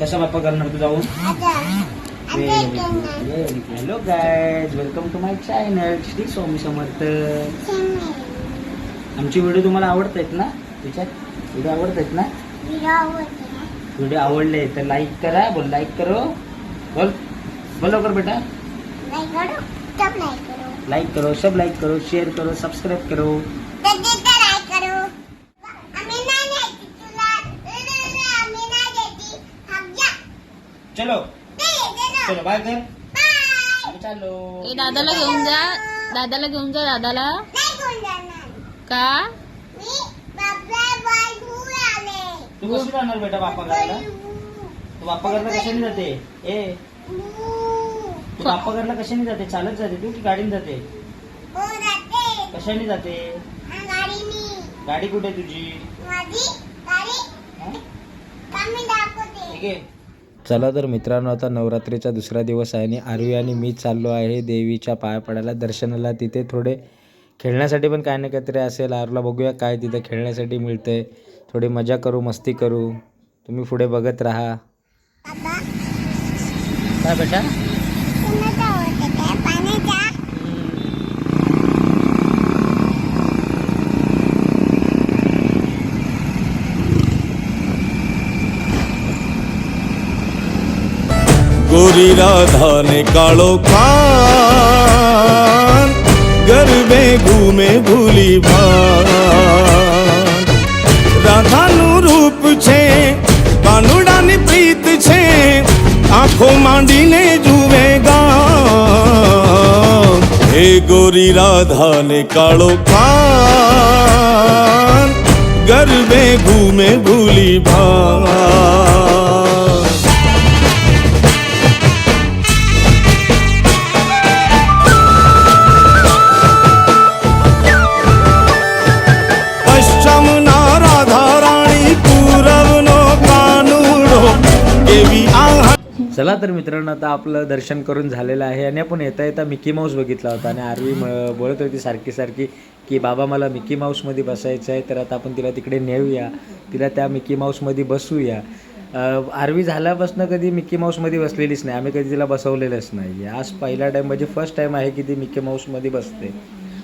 कसा बाप्पा करणार तू जाऊन? Hello guys welcome to my channel Shri Swami Samarth आमची व्हिडिओ तुम्हाला आवडत आहेत ना? त्याच्यात व्हिडिओ आवडत आहेत ना व्हिडिओ आवडले तर लाईक करा. बोल लाईक करो. बोल. बोल लवकर बेटा. लाईक करो. सब लाईक करो. शेअर करो सबस्क्राईब करो चलो। चलो बाय कर आम्ही चाललो ए दादाला घेऊन जा. दादाला घेऊन जा दादाला. का? तू कशी जाणार बेटा बाप्पा घरला? तू बाप्पा घरला कशाने जाते? ए. तू बाप्पा घरला कशाने जाते? चालत जाते तू की गाडीने जाते? कशाने जाते? गाडी कुठे आहे तुझी? हा? ठीक आहे. चला तर मित्रांनो आता नवरात्रीचा दुसरा दिवस आहे आणि आरवी आणि मी चाललो आहे देवीच्या पाया पडायला दर्शनाला. तिथे थोडे खेळण्यासाठी पण काय ना काहीतरी असेल. आरूला बघूया काय तिथे खेळण्यासाठी मिळतंय. थोडी मजा करू मस्ती करू. तुम्ही पुढे बघत राहा. काय बेटा? ગોરી રાધાને કાળો ખાન ગરબે ઘૂમે ભૂલી ભાન. રાધાનું રૂપ છે બાનુડાની પ્રીત છે, આંખો માંડીને જુએ ગા હે ગોરી રાધાને કાળો ખાન ગરબે ઘૂમે ભૂલી ભાન. चला तर मित्रांनो आता आपलं दर्शन करून झालेलं आहे आणि आपण येता येता मिकी माऊस बघितला होता आणि आरवी म- बोलत होती सारखी सारखी की बाबा मला मिकी माऊसमध्ये बसायचं आहे तर आता आपण तिला तिकडे नेऊया. तिला त्या मिकी माऊसमध्ये बसूया. आरवी झाल्यापासून कधी मिकी माऊसमध्ये बसलेलीच नाही. आम्ही कधी तिला बसवलेलंच नाही आज पहिला टाईम म्हणजे फर्स्ट टाईम आहे की ती मिकी माऊसमध्ये बसते.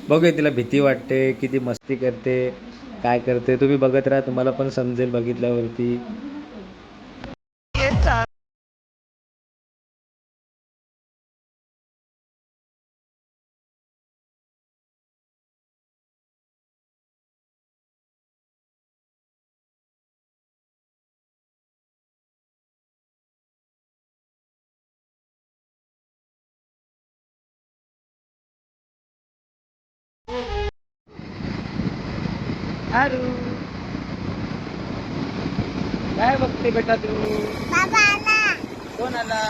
बघूया तिला भीती वाटते किती मस्ती करते काय करते. तुम्ही बघत राहा तुम्हाला पण समजेल बघितल्यावरती. आरू. काय बघते बेटा तू? कोण आला.